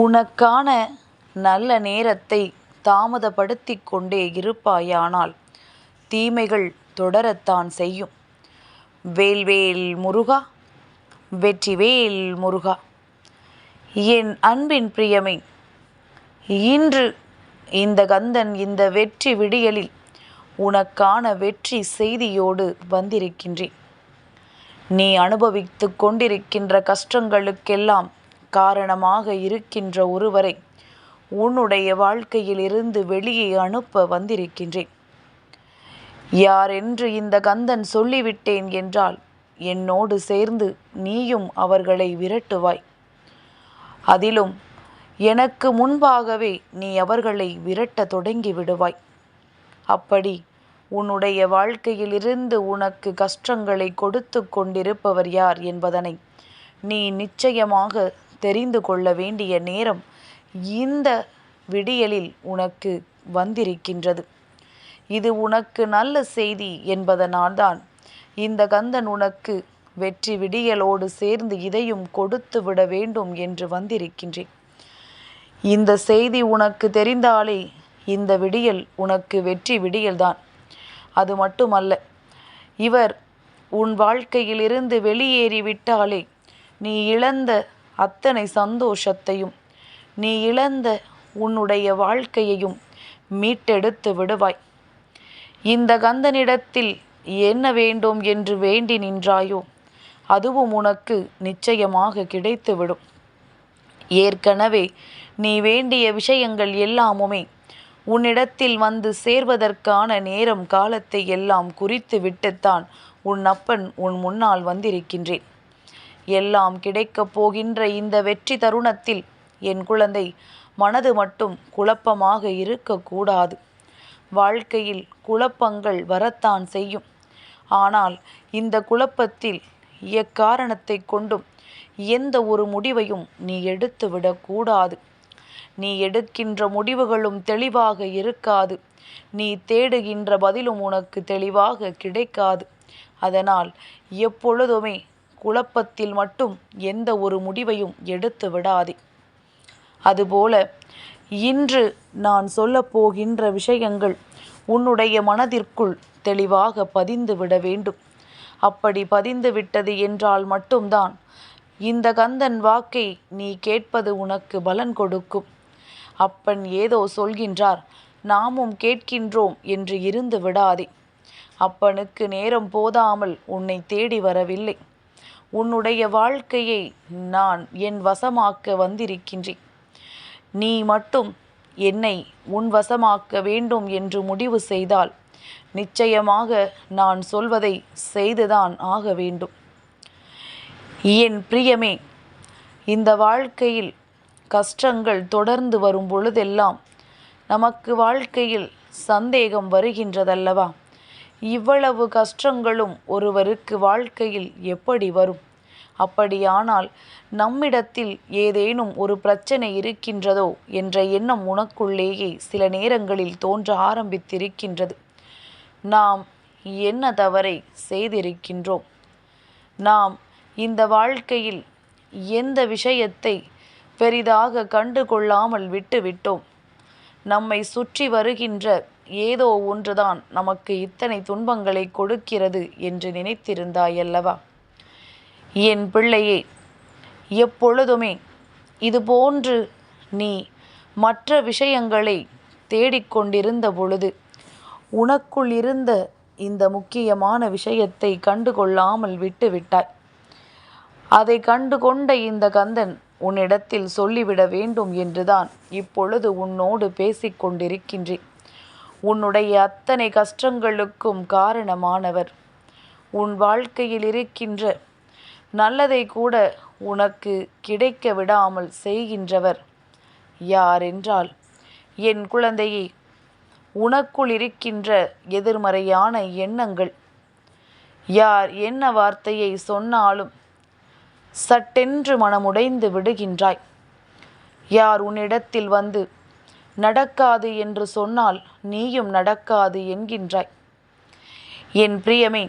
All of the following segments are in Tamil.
உனக்கான நல்ல நேரத்தை தாமதப்படுத்தி கொண்டே இருப்பாயானால் தீமைகள் தொடரத்தான் செய்யும். வேல்வேல் முருகா வெற்றிவேல் முருகா என் அன்பின் பிரியமே இன்று இந்த கந்தன் இந்த வெற்றி விடியலில் உனக்கான வெற்றி செய்தியோடு வந்திருக்கின்றேன். நீ அனுபவித்துக் கொண்டிருக்கின்ற கஷ்டங்களுக்கெல்லாம் காரணமாக இருக்கின்ற ஒருவரை உன்னுடைய வாழ்க்கையிலிருந்து வெளியே அனுப்ப வந்திருக்கின்றேன். யாரென்று இந்த கந்தன் சொல்லிவிட்டேன் என்றால் என்னோடு சேர்ந்து நீயும் அவர்களை விரட்டுவாய். அதிலும் எனக்கு முன்பாகவே நீ அவர்களை விரட்ட தொடங்கி விடுவாய். அப்படி உன்னுடைய வாழ்க்கையிலிருந்து உனக்கு கஷ்டங்களை கொடுத்து கொண்டிருப்பவர் யார் என்பதனை நீ நிச்சயமாக தெரிந்து கொள்ள வேண்டிய நேரம் இந்த விடியலில் உனக்கு வந்திருக்கின்றது. இது உனக்கு நல்ல செய்தி என்பதனால்தான் இந்த கந்தன் உனக்கு வெற்றி விடியலோடு சேர்ந்து இதையும் கொடுத்து விட வேண்டும் என்று வந்திருக்கின்றேன். இந்த செய்தி உனக்கு தெரிந்தாலே இந்த விடியல் உனக்கு வெற்றி விடியல்தான். அது மட்டுமல்ல இவர் உன் வாழ்க்கையிலிருந்து வெளியேறிவிட்டாலே நீ இழந்த அத்தனை சந்தோஷத்தையும் நீ இழந்த உன்னுடைய வாழ்க்கையையும் மீட்டெடுத்து விடுவாய். இந்த கந்தனிடத்தில் என்ன வேண்டும் என்று வேண்டி நின்றாயோ அதுவும் உனக்கு நிச்சயமாக கிடைத்துவிடும். ஏற்கனவே நீ வேண்டிய விஷயங்கள் எல்லாமுமே உன்னிடத்தில் வந்து சேர்வதற்கான நேரம் காலத்தை எல்லாம் குறித்து விட்டுத்தான் உன் அப்பன் உன் முன்னால் வந்திருக்கின்றேன். எல்லாம் கிடைக்கப் போகின்ற இந்த வெற்றி தருணத்தில் என் குழந்தை மனது மட்டும் குழப்பமாக இருக்கக்கூடாது. வாழ்க்கையில் குழப்பங்கள் வரத்தான் செய்யும். ஆனால் இந்த குழப்பத்தில் எக்காரணத்தைக் கொண்டும் எந்த ஒரு முடிவையும் நீ எடுத்துவிடக்கூடாது நீ எடுக்கின்ற முடிவுகளும் தெளிவாக இருக்காது. நீ தேடுகின்ற பதிலும் உனக்கு தெளிவாக கிடைக்காது. அதனால் எப்பொழுதுமே குழப்பத்தில் மட்டும் எந்த ஒரு முடிவையும் எடுத்து விடாதே. அதுபோல இன்று நான் சொல்லப் போகின்ற விஷயங்கள் உன்னுடைய மனதிற்குள் தெளிவாக பதிந்து விட வேண்டும். அப்படி பதிந்து விட்டது என்றால் மட்டும்தான் இந்த கந்தன் வாக்கை நீ கேட்பது உனக்கு பலன் கொடுக்கும். அப்பன் ஏதோ சொல்கின்றார் நாமும் கேட்கின்றோம் என்று இருந்து விடாதே. அப்பனுக்கு நேரம் போதாமல் உன்னை தேடி வரவில்லை. உன்னுடைய வாழ்க்கையை நான் என் வசமாக்க வந்திருக்கின்றேன். நீ மட்டும் என்னை உன் வசமாக்க வேண்டும் என்று முடிவு செய்தால் நிச்சயமாக நான் சொல்வதை செய்துதான் ஆக வேண்டும். என் பிரியமே இந்த வாழ்க்கையில் கஷ்டங்கள் தொடர்ந்து வரும் பொழுதெல்லாம் நமக்கு வாழ்க்கையில் சந்தேகம் வருகின்றதல்லவா? இவ்வளவு கஷ்டங்களும் ஒருவருக்கு வாழ்க்கையில் எப்படி வரும்? அப்படியானால் நம்மிடத்தில் ஏதேனும் ஒரு பிரச்சனை இருக்கின்றதோ என்ற எண்ணம் உனக்குள்ளேயே சில நேரங்களில் தோன்ற ஆரம்பித்திருக்கின்றது. நாம் என்ன தவறை செய்திருக்கின்றோம்? நாம் இந்த வாழ்க்கையில் எந்த விஷயத்தை பெரிதாக கண்டு கொள்ளாமல் விட்டுவிட்டோம்? நம்மை சுற்றி வருகின்ற ஏதோ ஒன்றுதான் நமக்கு இத்தனை துன்பங்களை கொடுக்கிறது என்று நினைத்திருந்தாயல்லவா? என் பிள்ளையே எப்பொழுதுமே இதுபோன்று நீ மற்ற விஷயங்களை தேடிக்கொண்டிருந்த பொழுது உனக்குள் இருந்த இந்த முக்கியமான விஷயத்தை கண்டுகொள்ளாமல் விட்டுவிட்டாய். அதை கண்டு கொண்ட இந்த கந்தன் உன்னிடத்தில் சொல்லிவிட வேண்டும் என்றுதான் இப்பொழுது உன்னோடு பேசிக்கொண்டிருக்கின்றேன் உன்னுடைய அத்தனை கஷ்டங்களுக்கும் காரணமானவர் உன் வாழ்க்கையில் இருக்கின்ற நல்லதை கூட உனக்கு கிடைக்க விடாமல் செய்கின்றவர் யாரென்றால் என் குழந்தையே உனக்குள் இருக்கின்ற எதிர்மறையான எண்ணங்கள். யார் என்ன வார்த்தையை சொன்னாலும் சட்டென்று மனமுடைந்து விடுகின்றாய். யார் உன்னிடத்தில் வந்து நடக்காது என்று சொன்னால் நீயும் நடக்காது என்கின்றாய். என் பிரியமே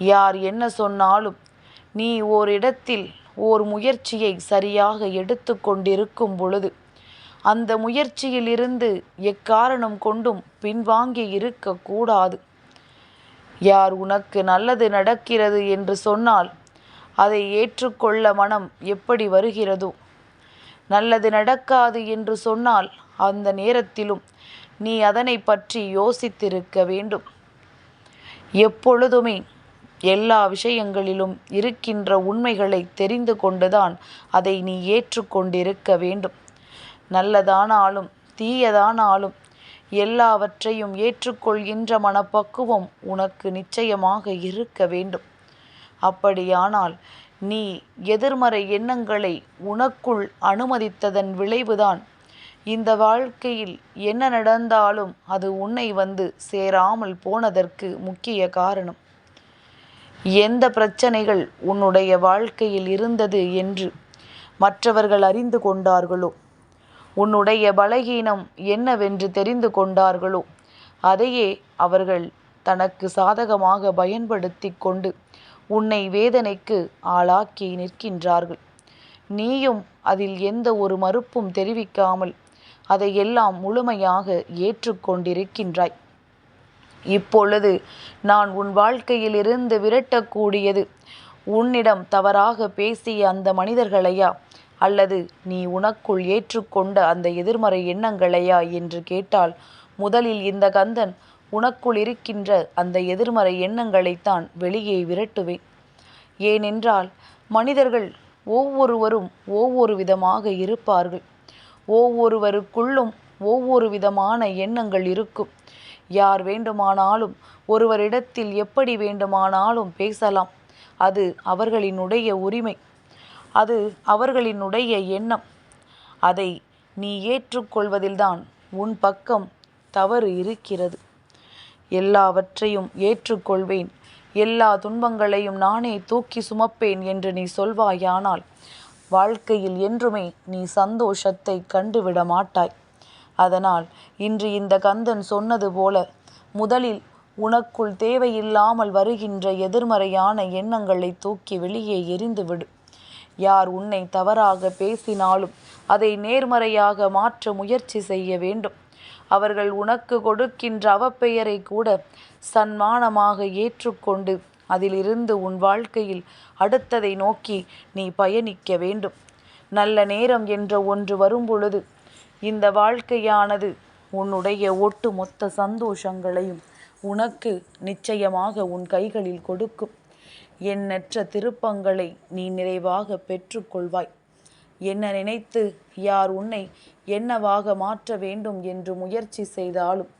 யார் என்ன சொன்னாலும் நீ ஓரிடத்தில் ஓர் முயற்சியை சரியாக எடுத்து கொண்டிருக்கும் பொழுது அந்த முயற்சியிலிருந்து எக்காரணம் கொண்டும் பின்வாங்கி இருக்கக்கூடாது யார் உனக்கு நல்லது நடக்கிறது என்று சொன்னால் அதை ஏற்றுக்கொள்ள மனம் எப்படி வருகிறதோ? நல்லது நடக்காது என்று சொன்னால் அந்த நேரத்திலும் நீ அதனை பற்றி யோசித்திருக்க வேண்டும். எப்பொழுதுமே எல்லா விஷயங்களிலும் இருக்கின்ற உண்மைகளை தெரிந்து கொண்டுதான் அதை நீ ஏற்றுக்கொண்டிருக்க வேண்டும். நல்லதானாலும் தீயதானாலும் எல்லாவற்றையும் ஏற்றுக்கொள்கின்ற மனப்பக்குவம் உனக்கு நிச்சயமாக இருக்க வேண்டும். அப்படியானால் நீ எதிர்மறை எண்ணங்களை உனக்குள் அனுமதித்ததன் விளைவுதான். இந்த வாழ்க்கையில் என்ன நடந்தாலும் அது உன்னை வந்து சேராமல் போனதற்கு முக்கிய காரணம். எந்த பிரச்சனைகள் உன்னுடைய வாழ்க்கையில் இருந்தது என்று மற்றவர்கள் அறிந்து கொண்டார்களோ? உன்னுடைய பலகீனம் என்னவென்று தெரிந்து கொண்டார்களோ? அதையே அவர்கள் தனக்கு சாதகமாக பயன்படுத்தி கொண்டு உன்னை வேதனைக்கு ஆளாக்கி நிற்கின்றார்கள். நீயும் அதில் எந்த ஒரு மறுப்பும் தெரிவிக்காமல் அதையெல்லாம் முழுமையாக ஏற்றுக்கொண்டிருக்கின்றாய். இப்பொழுது நான் உன் வாழ்க்கையிலிருந்து விரட்டக்கூடியது. உன்னிடம் தவறாக பேசிய அந்த மனிதர்களையா? அல்லது நீ உனக்குள் ஏற்றுக்கொண்ட அந்த எதிர்மறை எண்ணங்களையா? என்று கேட்டால் முதலில் இந்த கந்தன் உனக்குள் இருக்கின்ற அந்த எதிர்மறை எண்ணங்களைத்தான் வெளியே விரட்டுவேன். ஏனென்றால் மனிதர்கள் ஒவ்வொருவரும் ஒவ்வொரு விதமாக இருப்பார்கள். ஒவ்வொருவருக்குள்ளும் ஒவ்வொரு விதமான எண்ணங்கள் இருக்கும். யார் வேண்டுமானாலும் ஒருவரிடத்தில் எப்படி வேண்டுமானாலும் பேசலாம். அது அவர்களினுடைய உரிமை. அது அவர்களினுடைய எண்ணம். அதை நீ ஏற்றுக்கொள்வதில்தான் உன் பக்கம் தவறு இருக்கிறது. எல்லாவற்றையும் ஏற்றுக்கொள்வேன். எல்லா துன்பங்களையும் நானே தூக்கி சுமப்பேன் என்று நீ சொல்வாயானால் வாழ்க்கையில் என்றுமே நீ சந்தோஷத்தை கண்டுவிட மாட்டாய் அதனால் இன்று இந்த கந்தன் சொன்னது போல முதலில் உனக்குள் தேவையில்லாமல் வருகின்ற எதிர்மறையான எண்ணங்களை தூக்கி வெளியே எரிந்துவிடு யார் உன்னை தவறாக பேசினாலும் அதை நேர்மறையாக மாற்ற முயற்சி செய்ய வேண்டும். அவர்கள் உனக்கு கொடுக்கின்ற அவப்பெயரை கூட சன்மானமாக ஏற்றுக்கொண்டு அதிலிருந்து உன் வாழ்க்கையில் அடுத்ததை நோக்கி நீ பயணிக்க வேண்டும். நல்ல நேரம் என்ற ஒன்று வரும்பொழுது இந்த வாழ்க்கையானது உன்னுடைய ஒட்டு மொத்த சந்தோஷங்களையும் உனக்கு நிச்சயமாக உன் கைகளில் கொடுக்கும். எண்ணற்ற திருப்பங்களை நீ நிறைவாக பெற்றுக்கொள்வாய். என்ன நினைத்து யார் உன்னை என்னவாக மாற்ற வேண்டும் என்று முயற்சி செய்தாலும்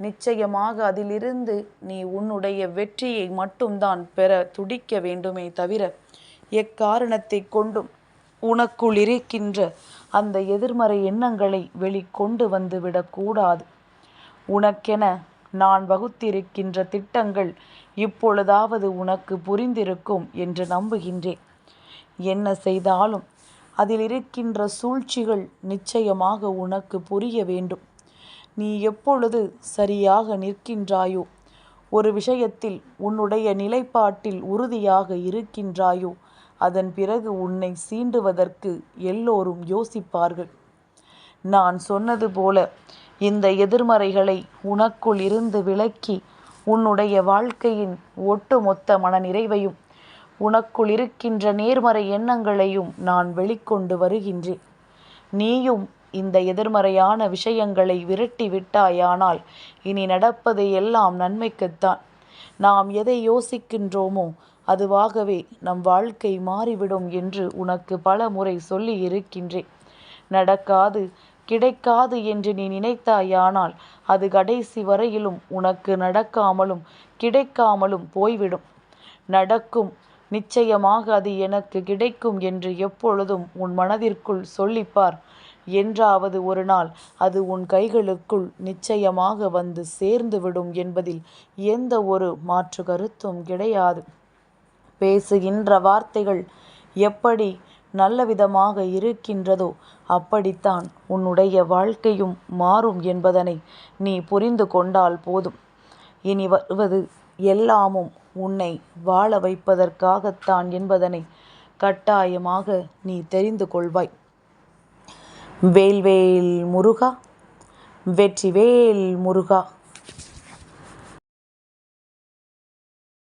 நிச்சயமாக அதிலிருந்து நீ உன்னுடைய வெற்றியை மட்டும்தான் பெற துடிக்க வேண்டுமே தவிர எக்காரணத்தை கொண்டும் உனக்குள் இருக்கின்ற அந்த எதிர்மறை எண்ணங்களை வெளிக்கொண்டு வந்து விடக்கூடாது. உனக்கென நான் வகுத்திருக்கின்ற திட்டங்கள் இப்பொழுதாவது உனக்கு புரிந்திருக்கும் என்று நம்புகின்றேன். என்ன செய்தாலும் அதில் இருக்கின்ற சூழ்ச்சிகள் நிச்சயமாக உனக்கு புரிய வேண்டும். நீ எப்பொழுது சரியாக நிற்கின்றாயோ ஒரு விஷயத்தில் உன்னுடைய நிலைப்பாட்டில் உறுதியாக இருக்கின்றாயோ அதன் பிறகு உன்னை சீண்டுவதற்கு எல்லோரும் யோசிப்பார்கள். நான் சொன்னது போல இந்த எதிர்மறைகளை உனக்குள் இருந்து விலக்கி உன்னுடைய வாழ்க்கையின் ஒட்டுமொத்த மனநிறைவையும் உனக்குள் இருக்கின்ற நேர்மறை எண்ணங்களையும் நான் வெளிக்கொண்டு வருகின்றேன். நீயும் இந்த எதிர்மறையான விஷயங்களை விரட்டி விட்டாயானால் இனி நடப்பது எல்லாம் நன்மைக்குத்தான். நாம் எதை யோசிக்கின்றோமோ அதுவாகவே நம் வாழ்க்கை மாறிவிடும் என்று உனக்கு பல முறை சொல்லி இருக்கின்றேன். நடக்காது கிடைக்காது என்று நீ நினைத்தாயானால் அது கடைசி வரையிலும் உனக்கு நடக்காமலும் கிடைக்காமலும் போய்விடும். நடக்கும் நிச்சயமாக அது எனக்கு கிடைக்கும் என்று எப்பொழுதும் உன் மனதிற்குள் சொல்லிப்பார். என்றாவது ஒரு நாள் அது உன் கைகளுக்குள் நிச்சயமாக வந்து சேர்ந்துவிடும் என்பதில் எந்த ஒரு மாற்று கருத்தும் கிடையாது. பேசுகின்ற வார்த்தைகள் எப்படி நல்ல விதமாக இருக்கின்றதோ அப்படித்தான் உன்னுடைய வாழ்க்கையும் மாறும் என்பதனை நீ புரிந்து கொண்டால் போதும். இனி வருவது எல்லாமும் உன்னை வாழ வைப்பதற்காகத்தான் என்பதனை கட்டாயமாக நீ தெரிந்து கொள்வாய். வேல்வேல் முருகா வெற்றிவேல் முருகா.